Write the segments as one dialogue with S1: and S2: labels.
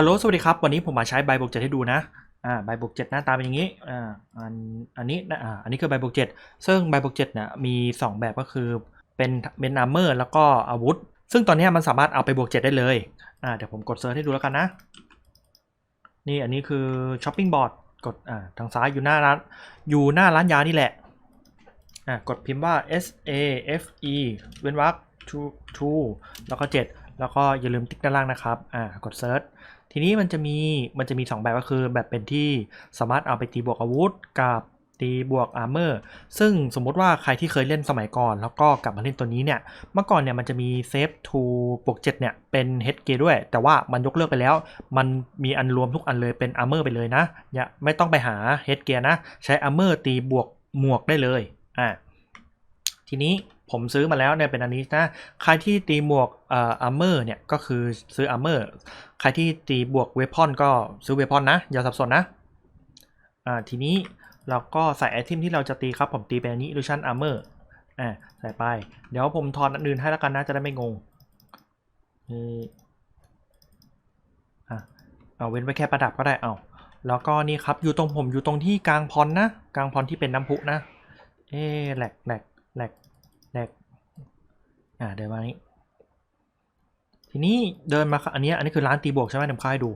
S1: ฮัลโหลสวัสดีครับ วันนี้ผมมาใช้ใบบวกเจ็ดให้ดูนะอ่าใบบวกเจ็ดหน้าตาเป็นอย่างนี้อ่าอันอันนี้นะอ่าอันนี้คือใบบวกเจ็ดซึ่งใบบวกเจ็ดเนี่ยมี 2 แบบก็คือเป็นเป็นอาร์เมอร์แล้วก็อาวุธ ซึ่งตอนนี้มันสามารถเอาไปบวกเจ็ดได้เลยอ่าเดี๋ยวผมกดเซิร์ชให้ดูแล้วกันนะ นี่อันนี้คือช้อปปิ้งบอร์ดกดอ่าทางซ้ายอยู่หน้าร้านอยู่หน้าร้านยานี่แหละอ่ากดพิมพ์ว่า S A F E เว้นวรรค to to แล้วก็ 7 แล้วก็อย่าลืมติ๊กด้านล่างนะครับอ่ากดเซิร์ชทีนี้มันจะมีมันจะมี 2 แบบก็คือแบบเป็นที่สามารถเอาไปตีบวกอาวุธกับตีบวกอาร์เมอร์ซึ่งสมมติว่าใครที่เคยเล่นสมัยก่อน แล้วก็กลับมาเล่นตัวนี้เนี่ยเมื่อก่อนเนี่ยมันจะมีเซฟทูบวก7เนี่ยเป็นเฮดเกด้วย แต่ว่ามันยกเลิกไปแล้ว มันมีอันรวมทุกอันเลยเป็นอาร์เมอร์ไปเลยนะอย่าไม่ต้องไปหาเฮดเกียร์นะ ใช้อาร์เมอร์ตีบวกหมวกได้เลยอ่าทีนี้ ผมซื้อมาแล้วเนี่ยเป็นอันนี้นะ ใครที่ตีบวกเอ่ออาร์เมอร์เนี่ยก็คือซื้ออาร์เมอร์ ใครที่ตีบวกเวพอนก็ซื้อเวพอนนะ อย่าสับสนนะ อ่าทีนี้เราก็ใส่ไอเทมที่เราจะตีครับผมตีเป็นอันนี้ illusion armor อ่าใส่ไป เดี๋ยวผมถอนอันอื่นให้แล้วกันนะจะได้ไม่งงนี่อะเอาเว้นไว้แค่ประดับก็ได้เอาแล้วก็นี่ครับอยู่ตรงผมอยู่ตรงที่กลางพรนะ กลางพรที่เป็นน้ำพุนะ เอ๊ะแหลกแหลกแหลก แหลกอ่าเดินมานี้ ทีนี้เดินมาอันนี้อันนี้คือร้านตีบวกใช่ไหมเดี๋ยวผมเข้าให้ดู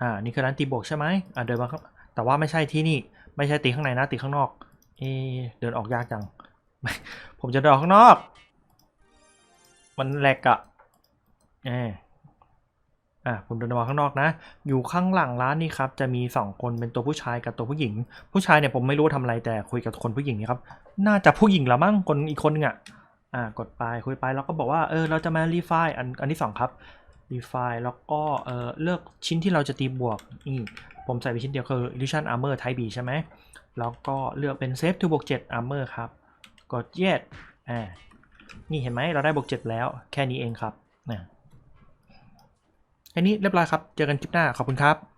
S1: อ่านี่คือร้านตีบวกใช่ไหมอ่าเดินมาครับแต่ว่าไม่ใช่ที่นี่ไม่ใช่ตีข้างในนะตีข้างนอกเอเดินออกยากจัง ผมจะเดินออกข้างนอก มันแหลกอะเออ อ่าผมเดินมาข้างนอกนะ อยู่ข้างหลังร้านนี่ครับจะมีสองคนเป็นตัวผู้ชายกับตัวผู้หญิง ผู้ชายเนี่ยผมไม่รู้ทำอะไรแต่คุยกับคนผู้หญิงนี่ครับน่าจะผู้หญิงละมั้งคนอีกคนนึงอะอ่ากดไปคุยไปแล้วก็บอกว่าเออเราจะมารีไฟอันอันที่สองครับรีไฟแล้วก็เออเลือกชิ้นที่เราจะตีบวกนี่ผมใส่ไปชิ้นเดียวคือ illusion armor type B ใช่ไหมแล้วก็เลือกเป็น save to บวก7 armor ครับกด yes อ่านี่เห็นไหมเราได้บวก7แล้วแค่นี้เองครับนะ แค่นี้เรียบร้อยครับ เจอกันคลิปหน้า ขอบคุณครับ